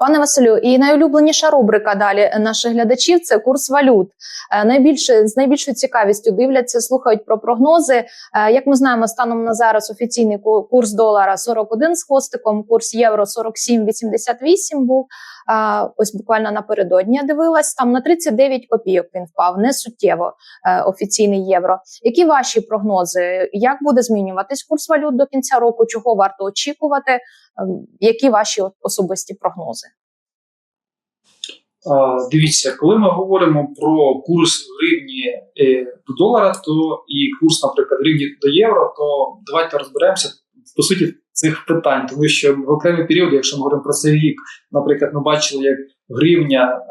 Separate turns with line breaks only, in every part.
Пане Василю, і найулюбленіша рубрика далі наших глядачів це курс валют. Е, Найбільше з найбільшою цікавістю дивляться, слухають про прогнози. Е, Як ми знаємо, станом на зараз офіційний курс долара 41 з хвостиком, курс євро 47,88 був. Ось буквально напередодні я дивилась. Там на 39 копійок він впав, не суттєво е, офіційний євро. Які ваші прогнози? Як буде змінюватись курс валют до кінця року? Чого варто очікувати? Е, Які ваші особисті прогнози?
Дивіться, коли ми говоримо про курс гривні е, до долара, то і курс, наприклад, гривні до євро, то давайте розберемося по суті цих питань, тому що в окремі періоди, якщо ми говоримо про цей рік, наприклад, ми бачили, як гривня е,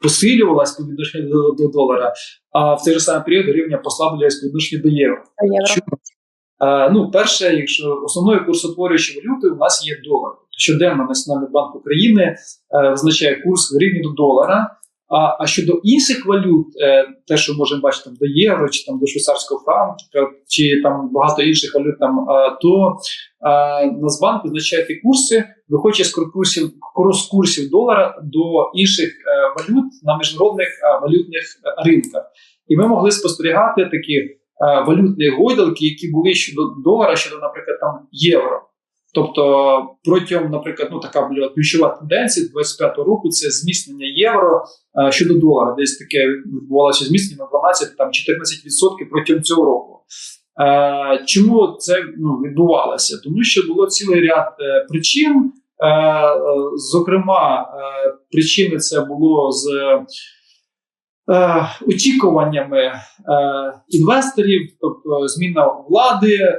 посилювалась по відношенню до, до долара, а в цей же самий період гривня послаблювалась по відношенню до євро. Чому? Е, ну, перше, якщо основною курсотворюючою валютою у нас є долар. Щоденно Національний банк України е, визначає курс гривні до долара. А, а щодо інших валют, е, те, що можемо бачити там, до євро, чи там до швейцарського франка, чи там багато інших валют, там, е, то е, Нацбанк визначає ті курси, виходячи з курсів, з курсів долара до інших е, валют на міжнародних е, валютних е, ринках. І ми могли спостерігати такі е, валютні гойдалки, які були щодо долара, щодо, наприклад, там євро. Тобто протягом, наприклад, ну така була ключова тенденція 25-го року це зміцнення євро е, щодо долара. Десь таке відбувалося зміцнення на 12 там 14% протягом цього року. Е, чому це ну, відбувалося? Тому що було цілий ряд е, причин. Е, е, зокрема, е, причини це було з е, очікуваннями е, інвесторів, тобто зміна влади, е,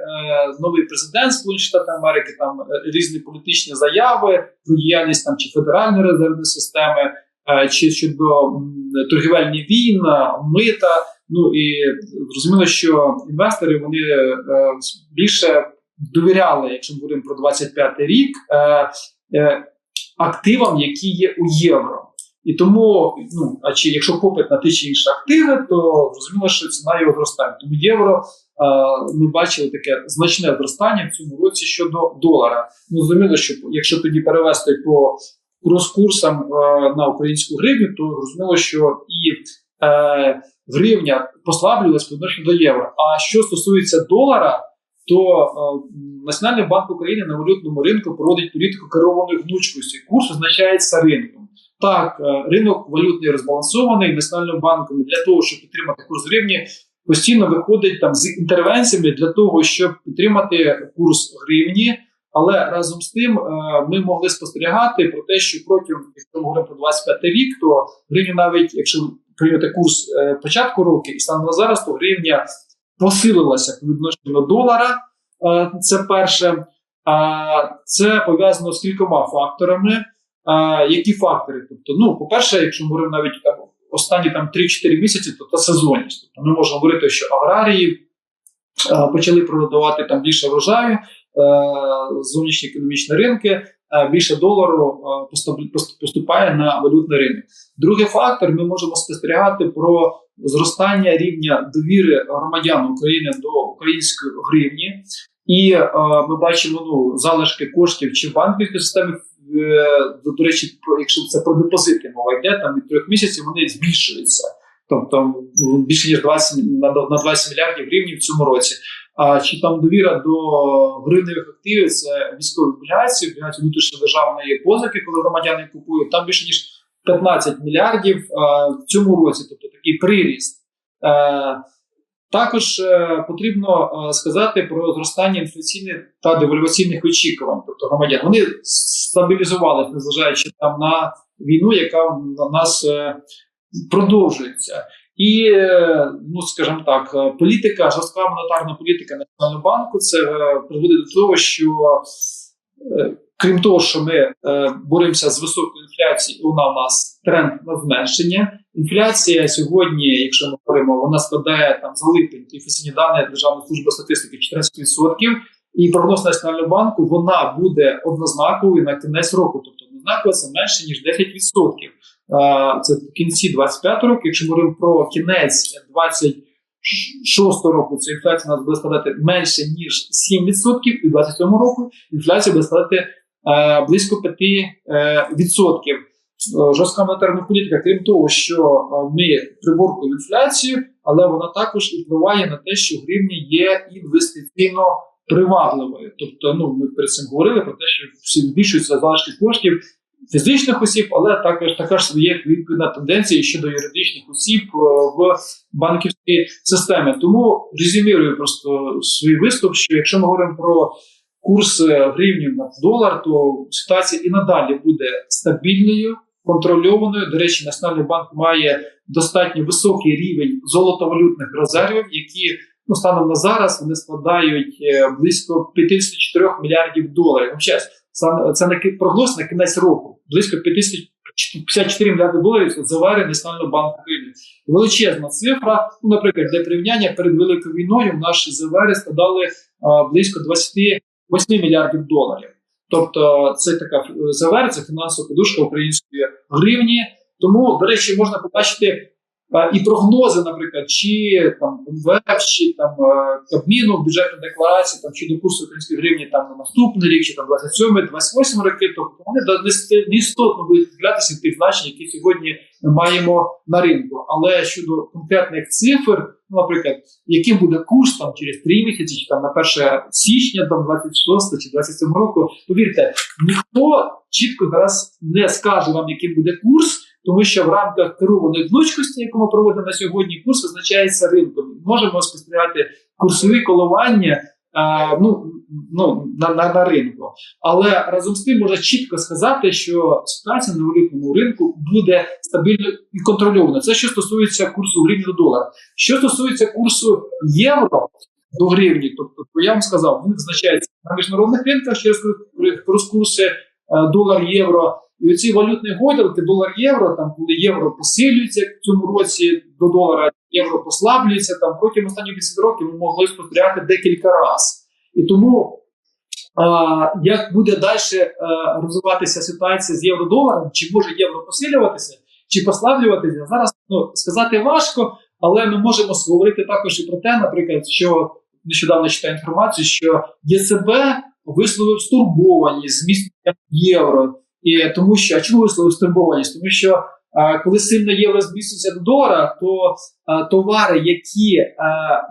новий президент Сполучених Штатів Америки, там е, різні політичні заяви про діяльність там чи федеральної резервної системи, е, чи щодо торгівельні війн, мита. Ну і зрозуміло, що інвестори вони е, більше довіряли, якщо ми говоримо про 25-й рік, е, е, активам, які є у євро. І тому, ну а чи якщо попит на ті чи інші активи, то зрозуміло, що ціна його зростає. Тому євро ми бачили таке значне зростання в цьому році щодо долара. Ну зрозуміло, що якщо тоді перевести по крос-курсам е, на українську гривню, то зрозуміло, що і е, гривня послаблювалась по відношенню до євро. А що стосується долара, то е, Національний банк України на валютному ринку проводить політику керованої гнучкості. Курс визначається ринком. Так, е, ринок валютний розбалансований національним банком для того, щоб підтримати курс гривні, постійно виходить там з інтервенціями для того, щоб підтримати курс гривні. Але разом з тим е, ми могли спостерігати про те, що протягом, якщо ми говоримо про 25 рік, то гривня навіть якщо прийняти курс е, початку року і станом на зараз, то гривня посилилася по відношенню до долара. Це перше. А це пов'язано з кількома факторами. А, які фактори? Тобто, ну, по-перше, якщо ми говоримо навіть там останні там 3-4 місяці, то це сезонність. Тобто ми можемо говорити, що аграрії а, почали продавати там більше врожаю, е, зовнішні економічні ринки, е, більше долару е, поступає на валютний ринок. Другий фактор: ми можемо спостерігати про зростання рівня довіри громадян України до української гривні. І е, ми бачимо ну, залишки коштів чи в банківській системі е, до, до речі, якщо це про депозити мова йде, там від трьох місяців вони збільшуються. Тобто більше ніж 20, на, на 20 мільярдів гривень в цьому році. А чи там довіра до гривневих активів це військові облігації, облігації внутрішньої державної позики, коли громадяни купують, там більше ніж 15 мільярдів а, в цьому році, тобто такий приріст. Е, також е, потрібно е, сказати про зростання інфляційних та девальваційних очікувань, тобто громадян. Вони стабілізувалися, незважаючи там на війну, яка на нас е, продовжується. І, ну скажімо так, політика, жорстка монетарна політика Національного банку це призводить до того, що крім того, що ми боремося з високою інфляцією, вона у нас тренд на зменшення. Інфляція сьогодні, якщо ми говоримо, вона складає там за липень ті офіційні дані Державної служби статистики 14%. І прогноз Національного банку вона буде однознаковою на кінець року. Тобто однознаково це менше ніж 10%. Це в кінці 25 року. Якщо ми говоримо про кінець 26 року, ця інфляція у нас буде складати менше ніж 7%, і в 27 року інфляція буде складати е, близько 5%. Е, Жорстка монетарна політика, крім того, що е, ми приборкуємо інфляцію, але вона також впливає на те, що гривня є інвестиційно привабливою. Тобто, ну ми перед цим говорили про те, що всі збільшуються залишки коштів фізичних осіб, але також також є відповідна тенденція щодо юридичних осіб е, в банківській системі. Тому резюмірую просто свій виступ, що якщо ми говоримо про курс гривні на долар, то ситуація і надалі буде стабільною, контрольованою. До речі, Національний банк має достатньо високий рівень золотовалютних резервів, які ну, станом на зараз вони складають е, близько 54 мільярдів доларів. Ну, це- на прогноз на кінець року. Близько 50 54 мільярди доларів це завари Національного банку України. Величезна цифра. Ну, наприклад, для порівняння перед великою війною наші завари складали а, близько 28 мільярдів доларів. Тобто, це така е, це фінансова подушка української гривні. Тому, до речі, можна побачити і прогнози, наприклад, чи там МВФ, чи там Кабміну бюджетної декларації там щодо курсу української гривні там на наступний рік, чи там 27 28 роки. Тобто вони до- не істотно будуть відхилятися від тих значень, які сьогодні ми маємо на ринку. Але щодо конкретних цифр, ну, наприклад, яким буде курс там через 3 місяці, чи там на 1 січня, там 26 чи 27 року, повірте, ніхто чітко зараз не скаже вам, яким буде курс. Тому що в рамках керованої гнучкості, яку ми проводимо на сьогодні, курс визначається ринком. Можемо спостерігати курсові коливання е, ну, ну, на, на, на ринку. Але разом з тим можна чітко сказати, що ситуація на валютному ринку буде стабільно і контрольована. Це що стосується курсу гривні до долара. Що стосується курсу євро до гривні, тобто я вам сказав, він визначається на міжнародних ринках через курси долар-євро. І оці валютні гойдалки, долар-євро, там коли євро посилюється в цьому році до долара, євро послаблюється, там протягом останніх 10 років ми могли спостерігати декілька разів. І тому а, як буде далі розвиватися ситуація з євро-доларом, чи може євро посилюватися, чи послаблюватися, зараз ну, сказати важко, але ми можемо говорити також і про те, наприклад, що нещодавно читаю інформацію, що ЄЦБ висловив стурбованість зміцненням євро. І тому що а чому висловив стурбованість? Тому що а, коли сильно євро збільшується до долара, то а, товари, які а,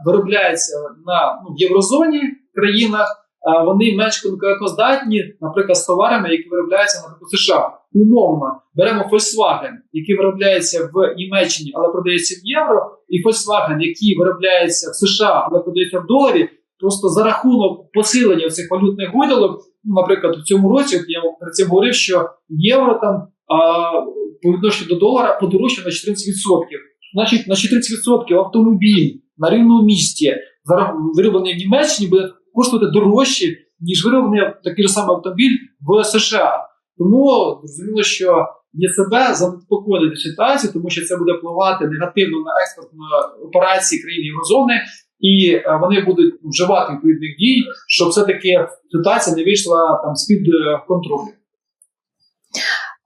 виробляються на ну, в єврозоні країнах, вони менш конкурентоздатні, наприклад, з товарами, які виробляються наприклад, США. Умовно беремо Volkswagen, який виробляється в Німеччині, але продається в євро, і Volkswagen, який виробляється в США, але продається в доларі. Просто за рахунок посилення цих валютних гойдалок, ну, наприклад, в цьому році, я вам перед цим говорив, що євро там а, по відношенню до долара подорожчав на 14%. Значить, на 14% автомобіль на рівному місці, вироблений в Німеччині, буде коштувати дорожче, ніж вироблений такий же самий автомобіль в США. Тому зрозуміло, що ЄЦБ занепокоєна до ситуації, тому що це буде впливати негативно на експортні операції країн Єврозони, і е, вони будуть вживати відповідних дій, щоб все-таки ситуація не вийшла там з під контролю.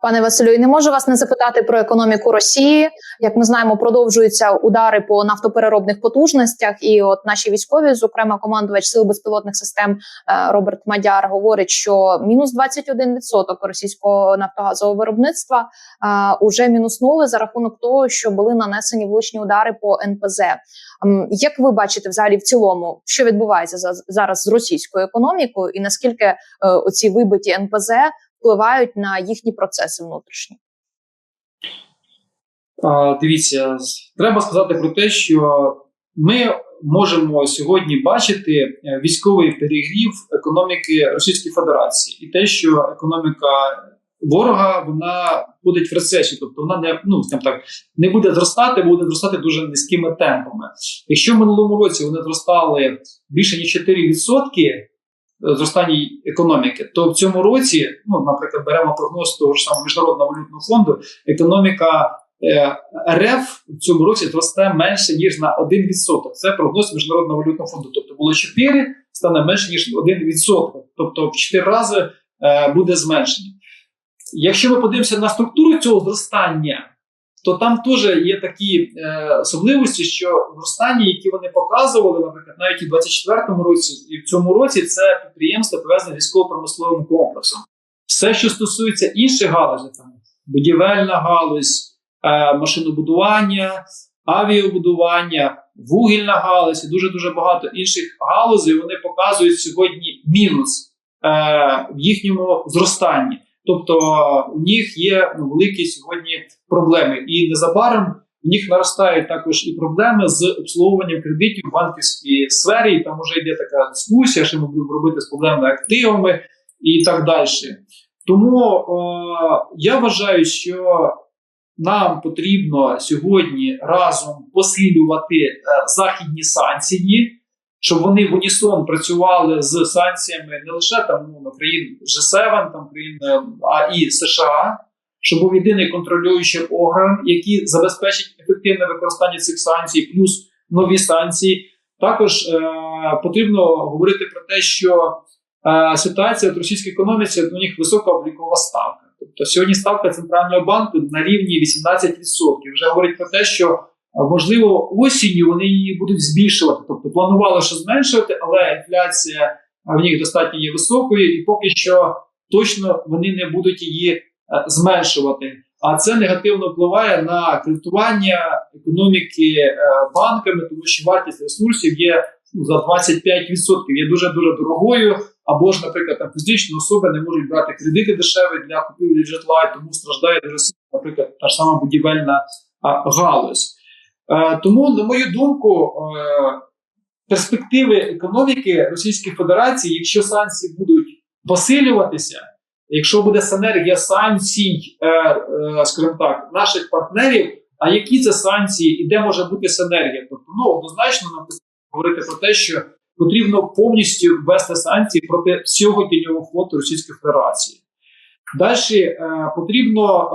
Пане Василю, і не можу вас не запитати про економіку Росії. Як ми знаємо, продовжуються удари по нафтопереробних потужностях. І от наші військові, зокрема командувач сил безпілотних систем е, Роберт Мадяр, говорить, що мінус 21% російського нафтогазового виробництва е, уже мінуснули за рахунок того, що були нанесені влучні удари по НПЗ. Як ви бачите, взагалі в цілому, що відбувається за- зараз з російською економікою, і наскільки е, оці вибиті НПЗ впливають на їхні процеси внутрішні.
А, дивіться, треба сказати про те, що ми можемо сьогодні бачити е, військовий перегрів економіки Російської Федерації і те, що економіка ворога вона входить в рецесію, тобто вона не ну скажімо так не буде зростати, буде зростати дуже низькими темпами. Якщо в минулому році вони зростали більше ніж 4%, зростання економіки, то в цьому році, ну наприклад, беремо прогноз того ж самого міжнародного валютного фонду, економіка е, РФ в цьому році зросте менше ніж на 1%. Це прогноз міжнародного валютного фонду. Тобто було 4, стане менше ніж 1%. Тобто в 4 рази е, буде зменшення. Якщо ми подивимося на структуру цього зростання, то там теж є такі е, особливості, що зростання, які вони показували, наприклад, навіть і в 24-му році, і в цьому році це підприємство пов'язане військово-промисловим комплексом. Все, що стосується інших галузей, там будівельна галузь, е, машинобудування, авіабудування, вугільна галузь і дуже дуже багато інших галузей. Вони показують сьогодні мінус е, в їхньому зростанні. Тобто у них є ну, великі сьогодні проблеми, і незабаром в них наростають також і проблеми з обслуговуванням кредитів в банківській сфері. І там вже йде така дискусія, що ми будемо робити з проблемними активами і так далі. Тому е, я вважаю, що нам потрібно сьогодні разом посилювати е, західні санкції, щоб вони в унісон працювали з санкціями не лише там ну, країн G7, там країн, е, а і США, щоб був єдиний контролюючий орган, який забезпечить ефективне використання цих санкцій, плюс нові санкції. Також е, потрібно говорити про те, що е, ситуація в російській економіці у них висока облікова ставка. Тобто сьогодні ставка центрального банку на рівні 18%. Вже говорить про те, що можливо осінню вони її будуть збільшувати. Тобто планували, що зменшувати, але інфляція в них достатньо є високою, і поки що точно вони не будуть її е, зменшувати. А це негативно впливає на кредитування економіки е, банками, тому що вартість ресурсів є ну, за 25% є дуже дуже дорогою. Або ж, наприклад, там фізичні особи не можуть брати кредити дешеві для купівлі житла, тому страждає дуже сильно, наприклад, та ж сама будівельна галузь. Е, тому, на мою думку, е, перспективи економіки Російської Федерації, якщо санкції будуть посилюватися, якщо буде синергія санкцій, е, скажімо так, наших партнерів, а які це санкції і де може бути синергія? Тобто, ну однозначно нам говорити про те, що потрібно повністю ввести санкції проти всього тіньового флоту Російської Федерації. Далі е, потрібно е,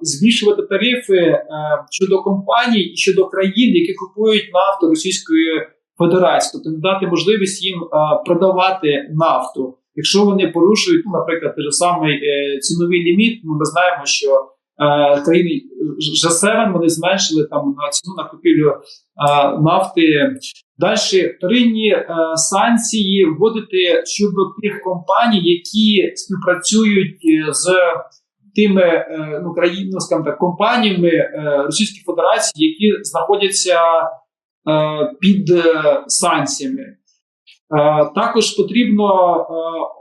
збільшувати тарифи е, щодо компаній і щодо країн, які купують нафту Російської Федерації, тобто не дати можливість їм продавати нафту. Якщо вони порушують, наприклад, той же самий ціновий ліміт, ну, ми знаємо, що країни G7 вони зменшили там на ціну на купівлю е, нафти. Далі вторинні е, санкції вводити щодо тих компаній, які співпрацюють е, з тими е, ну, країн, ну, так, компаніями е, Російської Федерації, які знаходяться е, під е, санкціями. Е, також потрібно е,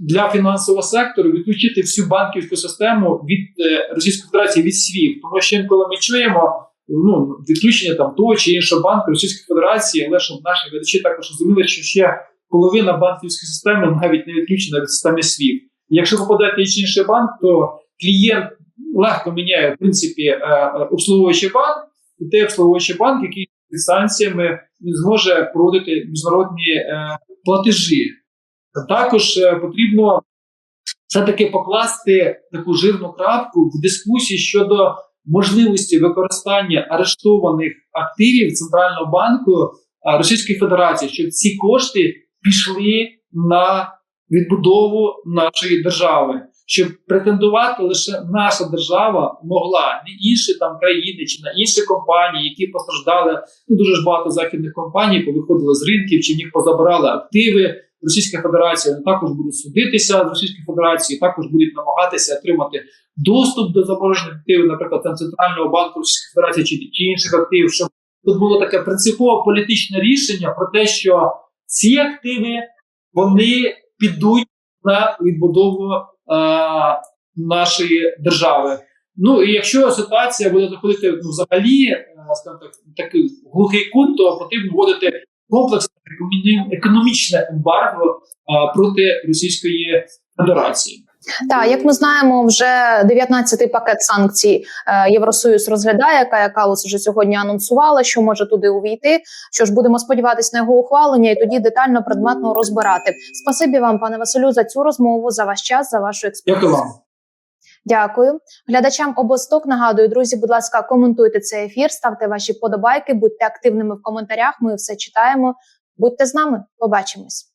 для фінансового сектору відключити всю банківську систему від е, Російської Федерації від СВІФ, тому що інколи ми чуємо ну, відключення там того чи іншого банку Російської Федерації, але щоб наші глядачі також розуміли, що ще половина банківської системи навіть не відключена від системи. І Якщо попадає той чи інший банк, то клієнт легко міняє в принципі е, е, обслуговуючий банк, і той обслуговуючий банк, який санкціями він зможе проводити міжнародні платежі. Також е, потрібно все-таки покласти таку жирну крапку в дискусії щодо можливості використання арештованих активів Центрального банку Російської Федерації, щоб ці кошти пішли на відбудову нашої держави, щоб претендувати лише наша держава могла, не інші там країни чи на інші компанії, які постраждали. Ну дуже ж багато західних компаній повиходили з ринків, чи в них позабирали активи. Російська Федерація вони також будуть судитися з Російською Федерацією, також будуть намагатися отримати доступ до заморожених активів, наприклад, там Центрального банку Російської Федерації чи, чи інших активів, щоб тут було таке принципове політичне рішення про те, що ці активи вони підуть на відбудову е, нашої держави. Ну і якщо ситуація буде заходити ну, взагалі, е, скажімо так, такий глухий кут, то потрібно вводити комплексне економічне ембарго проти Російської Федерації.
Так, як ми знаємо, вже 19-й пакет санкцій е, Євросоюз розглядає. Кая Калус вже сьогодні анонсувала, що може туди увійти. Що ж, будемо сподіватися на його ухвалення і тоді детально предметно розбирати. Спасибі вам, пане Василю, за цю розмову, за ваш час, за вашу експертизу.
Дякую вам.
Дякую глядачам обосток. Нагадую, друзі, будь ласка, коментуйте цей ефір, ставте ваші подобайки, будьте активними в коментарях. Ми все читаємо. Будьте з нами. Побачимось.